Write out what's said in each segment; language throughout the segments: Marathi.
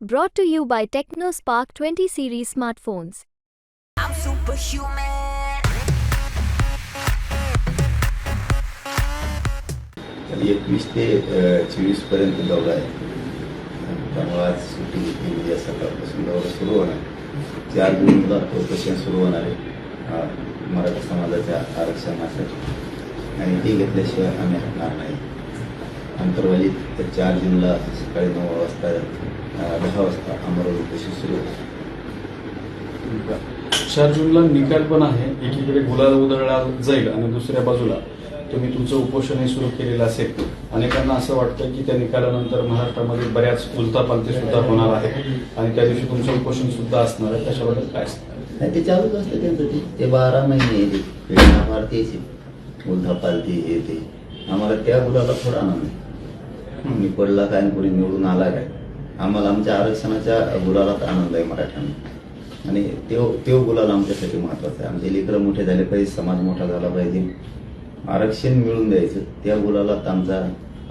Brought to you by TechnoSpark 20 series smartphones. I'm superhuman. एकवीस ते चोवीसपर्यंत दौरा आहे त्यामुळे आज सुट्टी घेतली उद्या सकाळपासून दौरा सुरू होणार चार जूनला उपोषण सुरू होणार आहे मराठा समाजाच्या आरक्षणासाठी आणि ते घेतल्याशिवाय आम्ही हटणार नाही अंतर्वालीत तर चार जूनला सकाळी नऊ वाजता दहा वाजता अमरावती सुरू होतं चार जूनला निकाल पण आहे. एकीकडे गुलाल उधळला जाईल आणि दुसऱ्या बाजूला तुम्ही तुमचं उपोषणही सुरू केलेलं असेल. अनेकांना असं वाटतं की त्या निकालानंतर महाराष्ट्रामध्ये बऱ्याच उलतापालती सुद्धा होणार आहे आणि त्या दिवशी तुमचं उपोषण सुद्धा असणार आहे. त्याच्याबद्दल काय? नाही ते चालूच असतं त्यांचं. ते ते बारा महिने येते पेढा तेच उलथा पालती हे ते. आम्हाला त्या गुलाला थोडा आनंद आहे. मी पडला काय कोणी निवडून आला काय? आम्हाला आमच्या आरक्षणाच्या गुलालात आनंद आहे मराठ्यांना. आणि तो तेव गुलाल आमच्यासाठी महत्त्वाचा आहे. आमचे लेकरं मोठे झाले पाहिजे समाज मोठा झाला पाहिजे. आरक्षण मिळून द्यायचं त्या गुलालात आमचा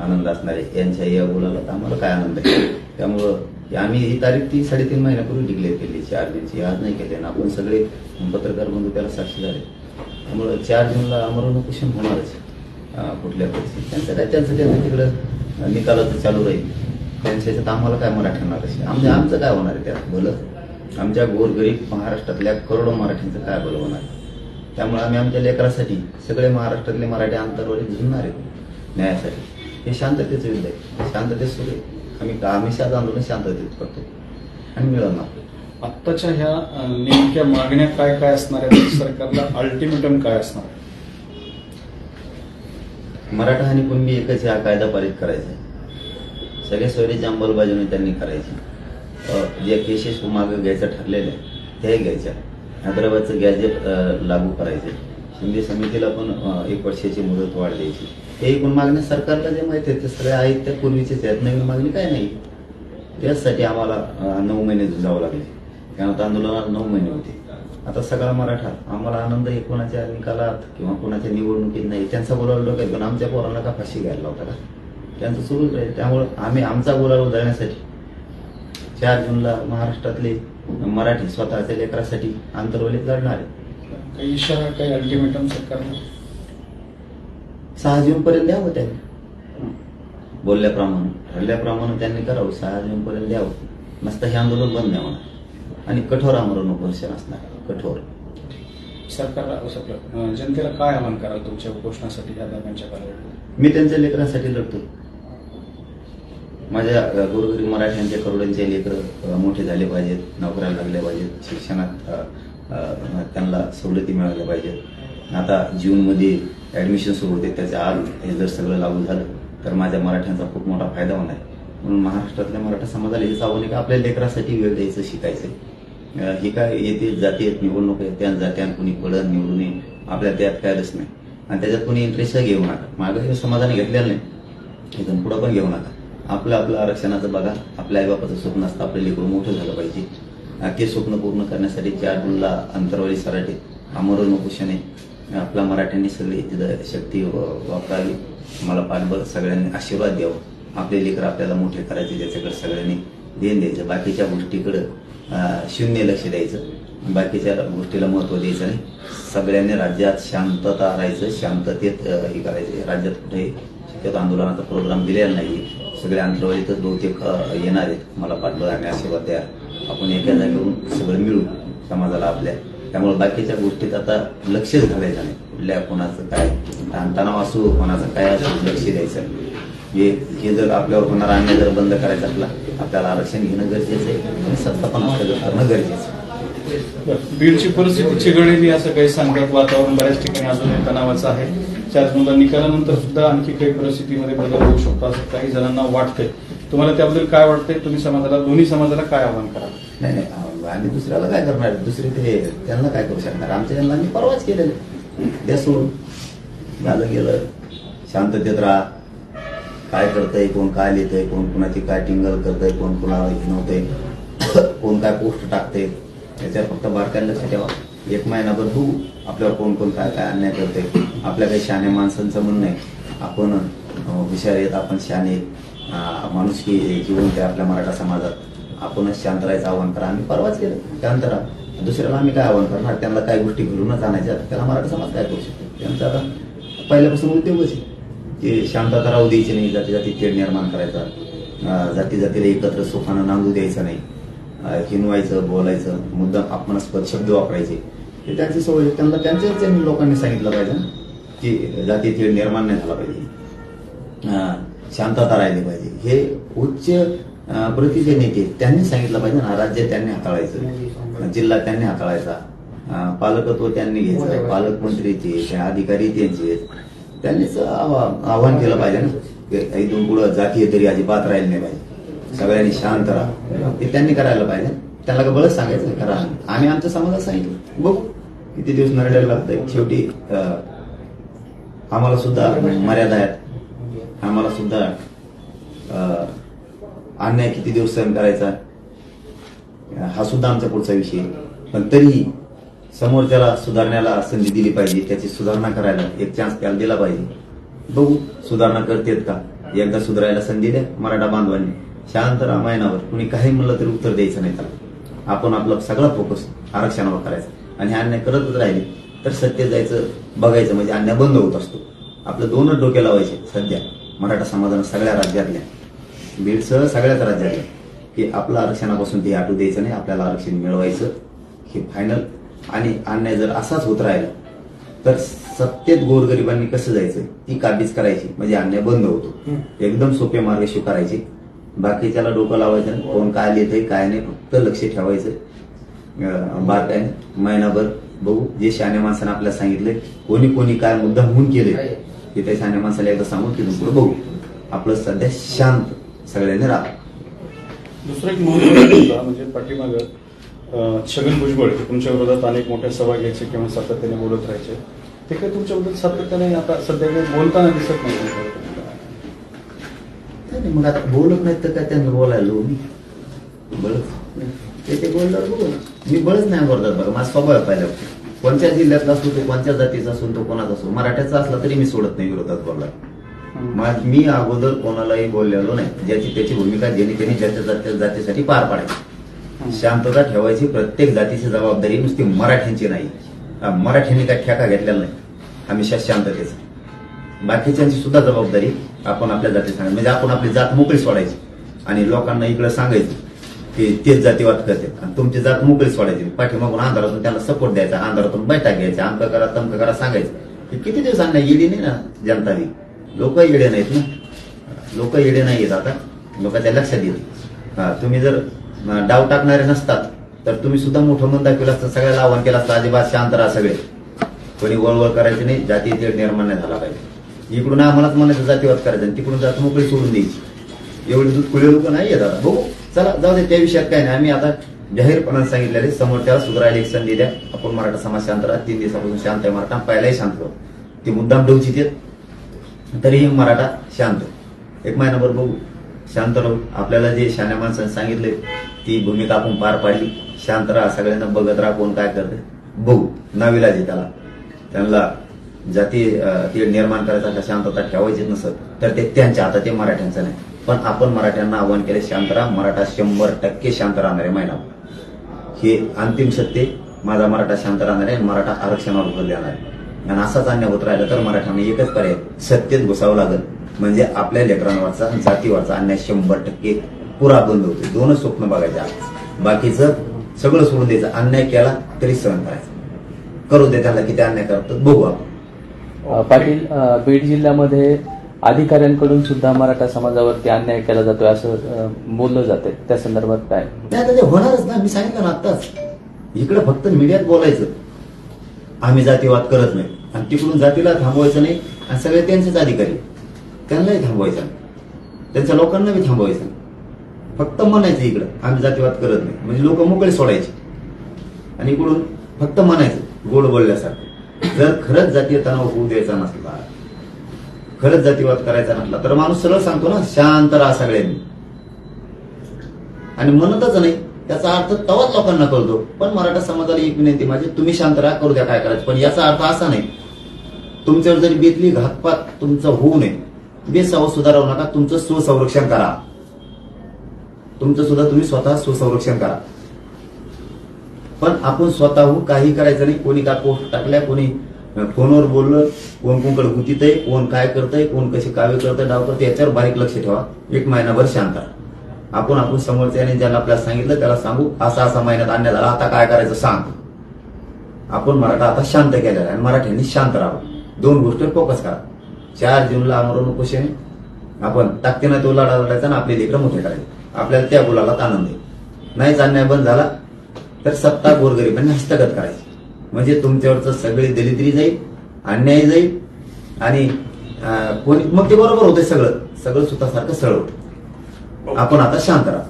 आनंद असणार आहे. यांच्या या गुलालात आम्हाला काय आनंद आहे? त्यामुळं आम्ही ही तारीख ती साडेतीन महिन्यापूर्वी डिक्लेअर केली चार जूनची आज नाही केली आणि आपण सगळे पत्रकार बंधू त्याला साक्षी झाले. त्यामुळं चार जूनला आमरण उपोषण होणारच कुठल्या परिस्थितीत. त्यांचं काय त्यांचं त्यांचं तिकडं निकालाचं चालू राहील. त्यांच्या ह्याच्यात आम्हाला काय मराठ्यांना कशी आमच्या आमचं काय होणार आहे त्यात? भलं आमच्या गोरगरीब महाराष्ट्रातल्या करोडो मराठींचं काय भलं होणार? आहे त्यामुळे आम्ही आमच्या लेकरासाठी सगळे महाराष्ट्रातले मराठी अंतरवरी झुंजणार आहेत न्यायासाठी. हे शांततेचं युद्ध आहे. शांततेत सुरू आहे. आम्ही हमेशाच आंदोलन शांततेत करतो. आणि मिळवणार. आत्ताच्या ह्या नेमक्या मागण्या काय काय असणार आहेत? सरकारला अल्टिमेटम काय असणार आहे मराठा आणि कुणबी एकच हा कायदा पारित करायचा आहे. सगळ्या सोयरीची अंमलबजावणी त्यांनी करायची. जे केसेस मागे घ्यायचं ठरलेलं आहे त्याही घ्यायच्या हैदराबादचं गॅजेट लागू करायचे शिंदे समितीला पण एक वर्षाची मुदत वाढ द्यायची हे एकूण मागण्या सरकारला जे माहिती आहे ते सगळे आहेत त्या पूर्वीचेच आहेत. नवीन मागणी काय नाही. त्याचसाठी आम्हाला नऊ महिने झुंजावं लागले. कारण आता आंदोलनाला नऊ महिने होते. आता सगळा मराठा आम्हाला आनंद हे कोणाच्या निकालात किंवा कोणाच्या निवडणुकीत नाही. त्यांचा बोलावलं आहे पण आमच्या पोरांना का फाशी घ्यायला लावता का? त्यांचं सुरूच आहे त्यामुळे आम्ही आमचा बोलावला उधळण्यासाठी चार जूनला महाराष्ट्रातले मराठी स्वतःच्या लेकरासाठी आंतरवलीत लढणार आहे. काही इशारा काही अल्टिमेटम सरकारला? सहा जून पर्यंत द्यावं त्यांनी. बोलल्याप्रमाणे ठरल्याप्रमाणे त्यांनी करावं. सहा जून पर्यंत द्यावं. नसतं हे आंदोलन बंद नाही होणार. आणि कठोर आमरण उपोषण असणार. कठोर. सरकारला जनतेला काय आवाहन कराल तुमच्या उपोषणासाठी ह्या दरम्यानच्या मी त्यांच्या लेकरांसाठी लढतो. माझ्या अ, गोरगरीब मराठ्यांच्या करोडांचे लेकरं मोठे झाले पाहिजेत नोकऱ्याला लागले पाहिजेत शिक्षणात त्यांना सवलती मिळाल्या पाहिजेत. आता जूनमध्ये ऍडमिशन सुरू होते त्याच्या आज हे जर सगळं लागू झालं तर माझ्या मराठ्यांचा खूप मोठा फायदा होणार आहे. म्हणून महाराष्ट्रातल्या मराठा समाजाला हेच आव्हान आहे की आपल्या लेकरासाठी वेळ द्यायचं शिकायचं. हे काय येते जाती आहेत निवडणूक आहेत त्या जात्यान कुणी पडत निवडून ये आपल्या त्यात काय रस नाही. आणि त्याच्यात कोणी इंटरेस्ट घेऊ नका. मागं हे समाजाने घेतलेलं नाही. इथून पुढं पण घेऊ नका. आपलं आपलं आरक्षणाचं बघा. आपल्या आईबापाचं स्वप्न असतं आपलं लेकरू मोठं झालं पाहिजे. ते स्वप्न पूर्ण करण्यासाठी चार जूनला अंतरवाली सराटे अमर उपोषण आहे आपल्या मराठ्यांनी सगळी तिथं शक्ती व- वापरावी. मला पाठबळ सगळ्यांनी आशीर्वाद द्यावं. आपले लेकर आपल्याला मोठे करायचे त्याच्याकडे सगळ्यांनी देण द्यायचं. बाकीच्या गोष्टीकडं शून्य लक्ष द्यायचं. बाकीच्या गोष्टीला महत्त्व द्यायचं नाही. सगळ्यांनी राज्यात शांतता राहायचं. शांततेत हे करायचं. राज्यात कुठे शक्यतो आंदोलनाचा प्रोग्राम दिलेला नाही सगळे अंतरवालीतच बहुतेक येणार आहेत. मला पाठबळ आणि आशीर्वाद द्या. आपण एका जागेवरून सगळं मिळू समाजाला आपल्या. त्यामुळे बाकीच्या गोष्टीत आता लक्षच घालायचं नाही. कुठल्या कोणाचं काय ताणतणाव असू कोणाचं काय असो लक्ष द्यायचं हे हे जर आपल्यावर होणारा अन्याय जर बंद करायचा आपला आपल्याला आरक्षण घेणं गरजेचं आहे. आणि सत्ता पण आपल्याला करणं गरजेचं आहे. बीडची परिस्थिती चिघळलेली असं काही सांगतात. वातावरण बऱ्याच ठिकाणी अजूनही तणावाचं आहे. चार जूनला निकालानंतर सुद्धा आणखी काही परिस्थितीमध्ये बदल होऊ शकतो असं काही जणांना वाटतंय. तुम्हाला त्याबद्दल काय वाटतंय? तुम्ही समाजाला दोन्ही समाजाला काय आवाहन करा नाही नाही. आम्ही दुसऱ्याला काय करणार? दुसरे ते त्यांना काय करू शकणार? आमच्या त्यांना आम्ही परवाच केलेलं द्या सोडून झालं गेलं. शांततेत राहा. काय करतंय कोण काय लिहितंय कोण कुणाची काय टिंगल करतंय कोण कुणाला घेणवतंय कोण काय पोस्ट टाकतंय. त्याच्यावर फक्त बारकाईला लक्ष ठेवा. एक महिनाभर बघू आपल्यावर कोण कोण काय काय अन्याय करते आपल्या काही शहाण्या माणसांचं म्हणणं आहे. आपण हुशार आहेत आपण शहाणे माणूस की माणुसकी जिवंत आपल्या मराठा समाजात. आपणच शांत राहायचं आव्हान करा. आम्ही परवाच केलं शांत राहा दुसऱ्याला आम्ही काय आव्हान करणार? त्यांना काय गोष्टी घडूनच आणायच्या त्याला मराठा समाज काय करू शकतो? त्यांचा आता पहिल्यापासून उद्योगच आहे. ते शांतता राहू द्यायची नाही. जाती जाती तेढ निर्माण करायचा. जाती जातीला एकत्र सुखानं नांदू द्यायचं नाही. अं, हिनवायचं बोलायचं मुद्दाम अपमानास्पद शब्द वापरायचे. हे त्यांची सवय. त्यांना त्यांच्याच त्यांनी लोकांनी सांगितलं पाहिजे ना की जाती तेढ निर्माण नाही झाला पाहिजे. शांतता राहिली पाहिजे. हे उच्च प्रतीचे नेते त्यांनी सांगितलं पाहिजे ना राज्य त्यांनी हाताळायचं. जिल्हा त्यांनी हाताळायचा. पालकत्व त्यांनी घ्यायचं. पालकमंत्रीचे ते अधिकारी त्यांचे त्यांनीच आवा- आव्हान केलं पाहिजे ना इथून पुढं जातीय तरी अजिबात राहिली नाही पाहिजे. सगळ्यांनी शांत राहा. ते त्यांनी करायला पाहिजे. त्याला का बळच सांगायचं करा. आम्ही आमच्या समाजात सांगितलं. बघू. किती दिवस नरडायला लागतंय शेवटी अं, आम्हाला सुद्धा मर्यादा आहेत. आम्हाला सुद्धा अं, अन्याय किती दिवस सहन करायचा हा सुद्धा आमचा पुढचा विषय पण तरीही समोरच्याला सुधारण्याला संधी दिली पाहिजे. त्याची सुधारणा करायला एक चान्स त्याला दिला पाहिजे. बघू. सुधारणा करतेत का? एकदा सुधारायला संधी द्या. मराठा बांधवांनी. शांत महिनाभर कुणी काही म्हणलं तरी उत्तर द्यायचं नाही त्याला. आपण आपला सगळा फोकस आरक्षणावर करायचा. आणि हे अन्याय करतच राहिले तर सत्य जायचं बघायचं म्हणजे अन्याय बंद होत असतो. आपलं दोनच डोके लावायचे सध्या. मराठा समाजानं सगळ्या राज्यातल्या बीडसह सगळ्याच राज्यातल्या की आपलं आरक्षणापासून ते हटू द्यायचं नाही आपल्याला आरक्षण मिळवायचं हे फायनल आणि अन्याय जर असाच होत राहिला तर सत्तेत गोरगरिबांनी कसं जायचं? ती काबीज करायची म्हणजे अन्याय बंद होतो. एकदम सोपे मार्ग स्वीकारायचे. बाकीच्याला डोकं लावायचं कोण काय लिहितंय काय नाही फक्त लक्ष ठेवायचं. अं, बारकाईने महिनाभर बघू. जे शाने माणसानं आपल्याला सांगितलंय कोणी कोणी काय मुद्दा होऊन केले ते त्या शाने माणसाला एकदा सांगून तिथून पुढे बघू. आपलं सध्या शांत सगळ्यांनी राहा. दुसरं एक महत्त्वाचा मुद्दा म्हणजे पाठीमागं छगन भुजबळ तुमच्या विरोधात अनेक मोठ्या सभा घ्यायचे किंवा सातत्याने बोलत राहायचे. ते काय तुमच्याबद्दल सातत्याने आता सध्या काही बोलताना दिसत नाही, मग आता बोलत नाहीत तर काय त्यांना बोलायला मी? बळच ते ते बघू ना. मी बळच नाही बोलतात बघा माझा स्वभाव आहे पहिल्या कोणत्या जिल्ह्यातला असतो तो कोणत्या जातीचा असो तो कोणाचा असो मराठ्याचा असला तरी मी सोडत नाही विरोधात बोलला. मा- मी अगोदर कोणालाही बोललेलो नाही. ज्याची त्याची भूमिका ज्याने त्यांनी ज्याच्या जात्या जातीसाठी पार पाडायची शांतता ठेवायची प्रत्येक जातीची जबाबदारी नुसती मराठ्यांची नाही. मराठ्यांनी काय ठेका घेतलेला नाही. हमेशा शांततेचा. बाकीच्यांची सुद्धा जबाबदारी आपण आपल्या जाती सांगायची म्हणजे आपण आपली जात मोकळी सोडायची. आणि लोकांना इकडे सांगायचं की तेच जातीवाद करते. आणि तुमची जात मोकळी सोडायची. पाठीमागून अंधारातून त्यांना सपोर्ट द्यायचा अंधारातून बैठक घ्यायचा अंक करा तमका करा सांगायचं. की किती दिवस सांगणार येडी नाही ना जनता बी लोक येडे नाहीत ना? लोक येडे नाही आहेत आता. लोक त्या लक्षात येत हा तुम्ही जर डाव टाकणारे नसतात तर तुम्ही सुद्धा मोठं मन दाखवलं असतं सगळ्याला आव्हान केलं असतं अजिबात शांत राहा सगळे. कोणी वळवळ करायची नाही जाती तेढ निर्माण नाही झाला पाहिजे. इकडून आम्हालाच म्हणायचं जातीवाद करायचं आणि तिकडून जात मोकळी सोडून द्यायची. एवढे दूध कुळे लोक नाही येत आता. बघू चला जाऊ दे त्या विषयात काय नाही. आम्ही आता जाहीरपणाने सांगितलेले समोर त्याला सुधारायला एक संधी द्या. आपण मराठा समाज शांत राहा. तीन दिवसापासून शांत आहे मराठा. पहिलाही शांत राहू. ते मुद्दाम डोची देत तरीही मराठा शांत. एक महिनाभर बघू. शांत राहू. आपल्याला जे शाण्या माणसाने सांगितले ती भूमिका आपण पार पाडली. शांत राहा सगळ्यांना बघत राहा कोण काय करते बघू. नाविलाज आहे त्याला त्यांना जाती ती ते निर्माण करायचा शांतता ठेवायची नसत तर ते त्यांच्या हातात ते मराठ्यांचं नाही. पण आपण मराठ्यांना आव्हान केले शांत राहा. मराठा शंभर टक्के शांत राहणार आहे महिना हे अंतिम सत्य माझा मराठा शांत राहणार आहे आणि मराठा आरक्षणावर भर देणार आहे आणि असाच अन्याय होत राहिला तर मराठ्यांना एकच पर्याय सत्तेत घुसावं लागेल. म्हणजे आपल्या लेकरांवरचा जातीवरचा अन्याय शंभर टक्के पुरा बंद होते दोनच स्वप्न बघायचे बाकीचं सगळं सोडून द्यायचं. अन्याय केला तरी सहन करायचं. करू दे त्याला किती अन्याय करतात बघू आपण. पाटील बीड जिल्ह्यामध्ये अधिकाऱ्यांकडून सुद्धा मराठा समाजावरती अन्याय केला जातोय असं बोललं जाते त्या संदर्भात काय? नाही होणारच ना. मी सांगितलं ना आत्ताच. इकडे फक्त मीडियात बोलायचं. आम्ही जातीवाद करत नाही. आणि तिकडून जातीला थांबवायचं नाही. आणि सगळे त्यांचेच अधिकारी. त्यांनाही थांबवायचं त्यांच्या लोकांना बी थांबवायचं फक्त म्हणायचं इकडं आम्ही जातीवाद करत नाही. म्हणजे लोक मोकळे सोडायचे. आणि इकडून फक्त म्हणायचं गोड बोलल्यासारखं. जर खरंच जातीय तणाव होऊ द्यायचा नसला खरंच जातीवाद करायचा नसला तर माणूस सरळ सांगतो ना शांत राहा सगळ्यांनी. आणि म्हणतच नाही त्याचा अर्थ तवाच लोकांना कळतो. पण मराठा समाजाला एक विनंती माझी तुम्ही शांत राहा करू द्या काय करायचं. पण याचा अर्थ असा नाही तुमच्यावर जरी बेतली घातपात तुमचं होऊ नये बेसावं सुधारवू नका तुमचं सुसंरक्षण करा. तुमचं सुद्धा तुम्ही स्वतः सुसंरक्षण करा. पण आपण स्वतःहून काही करायचं नाही. कोणी का पोस्ट टाकल्या कोणी फोनवर बोललं कोण कोणकडे गुतीत आहे कोण काय करतंय कोण कसे कावे करतंय डाव करतंय याच्यावर बारीक लक्ष ठेवा. एक महिनाभर शांत राहा. आपण आपण समोरच्याने ज्यांना आपल्याला सांगितलं त्याला सांगू असा असा महिन्यात आणण्यात झाला. आता काय करायचं सांग. आपण मराठा आता शांत केलेला आहे आणि मराठ्यांनी शांत राहावं. दोन गोष्टीवर फोकस करा. चार जूनला अमरण उपोषण आपण ताकदीनं तो लढा लढायचा आणि आपले लेकरं मोठे करायचे. आपल्याला त्या गुलालात आनंद आहे. नाहीच अन्याय बंद झाला. तर सत्ता गोरगरिबांनी हस्तगत करायची. म्हणजे तुमच्यावरचं सगळे दलितरी जाईल अन्याय जाईल आणि कोणी मग ते बरोबर होते सगळं. सगळं सुतासारखं सरळ होतं आपण आता शांत राहा.